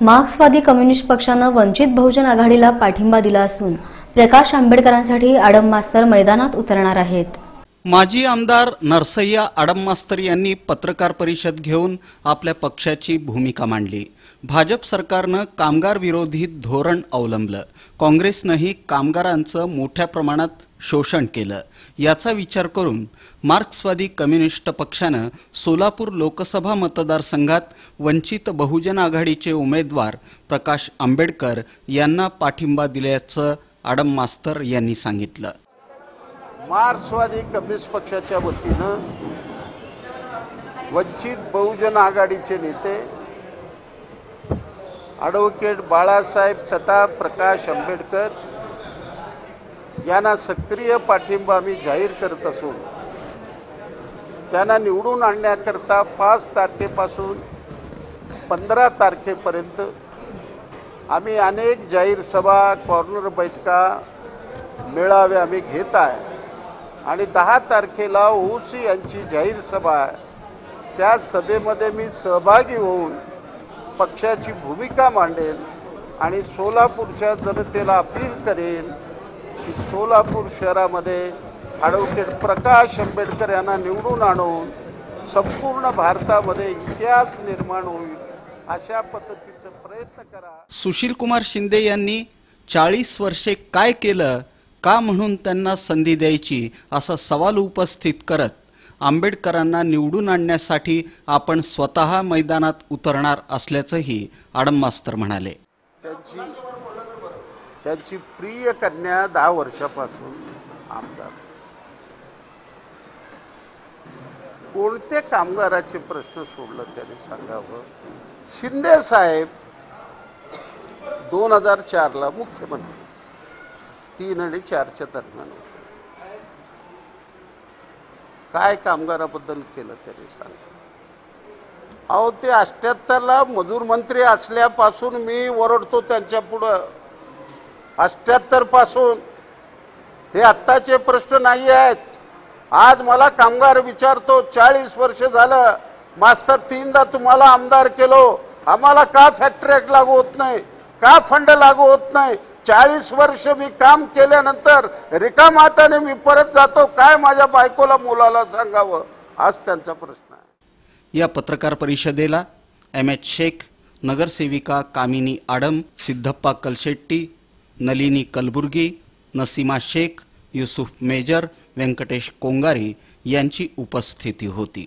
मार्क्सवादी कम्युनिस्ट पक्षानं वंचित बहुजन आघाडीला पाठिंबा दिला असून प्रकाश आंबेडकरांसाठी आडम मास्तर मैदानात उतरणार आहेत. माजी आमदार नरसय्या आडम मास्तर यांनी पत्रकार परिषद घेऊन आपल्या पक्षाची भूमिका मांडली. भाजप सरकारनं कामगार विरोधी धोरण अवलंबलं. काँग्रेसनंही कामगारांचं मोठ्या प्रमाणात शोषण केलं. याचा विचार करून मार्क्सवादी कम्युनिस्ट पक्षानं सोलापूर लोकसभा मतदारसंघात वंचित बहुजन आघाडीचे उमेदवार प्रकाश आंबेडकर यांना पाठिंबा दिल्याचं आडम मास्तर यांनी सांगितलं. मार्क्सवादी कम्युनिस्ट पक्षाच्या वतीनं वंचित बहुजन आघाडीचे नेते ॲडव्होकेट बाळासाहेब तथा प्रकाश आंबेडकर यांना सक्रिय पाठिंबा आम्ही जाहीर करत असून त्यांना निवडून आणण्याकरता पाच तारखेपासून पंधरा तारखेपर्यंत आम्ही अनेक जाहीर सभा कॉर्नर बैठका मेळावे आम्ही घेत आहे. आणि दहा तारखेला ओसी यांची जाहीर सभा आहे. त्या सभेमध्ये मी सहभागी होऊन पक्षाची भूमिका मांडेन आणि सोलापूरच्या जनतेला अपील करेन की सोलापूर शहरामध्ये ॲडव्होकेट प्रकाश आंबेडकर यांना निवडून आणून संपूर्ण भारतामध्ये इतिहास निर्माण होईल अशा पद्धतीचा प्रयत्न करा. सुशील कुमार शिंदे यांनी चाळीस वर्षे काय केलं का म्हणून त्यांना संधी द्यायची असा सवाल उपस्थित करत आंबेडकरांना निवडून आणण्यासाठी आपण स्वतः मैदानात उतरणार असल्याचंही आडम मास्तर म्हणाले. त्यांची त्यांची प्रिय कन्या दहा वर्षापासून आमदार. कोणते कामगाराचे प्रश्न सोडलं त्याने सांगावं? शिंदे साहेब दोन हजार चारला मुख्यमंत्री तीन आणि चारच्या दरम्यान होते. काय कामगाराबद्दल केलं त्याने सांग अहो ते अष्ट्याहत्तरला मजूर मंत्री असल्यापासून मी ओरडतो त्यांच्या पुढं. अष्ट्याहत्तरपासून. हे आत्ताचे प्रश्न नाही आहेत. आज मला कामगार विचारतो चाळीस वर्ष झालं मास्तर तीनदा तुम्हाला आमदार केलो. आम्हाला का फॅक्टरी लागू होत नाही? का फंड लागू होत नाही? चाळीस वर्ष मी काम केल्यानंतर रिकाम हाताने मी परत जातो. काय माझ्या बायकोला मुलाला सांगावं? आज त्यांचा प्रश्न आहे. या पत्रकार परिषदेला एम एच शेख नगरसेविका कामिनी आडम सिद्धप्पा कलशेट्टी नलिनी कलबुर्गी नसीमा शेख युसुफ मेजर व्यंकटेश कोंगारी यांची उपस्थिती होती.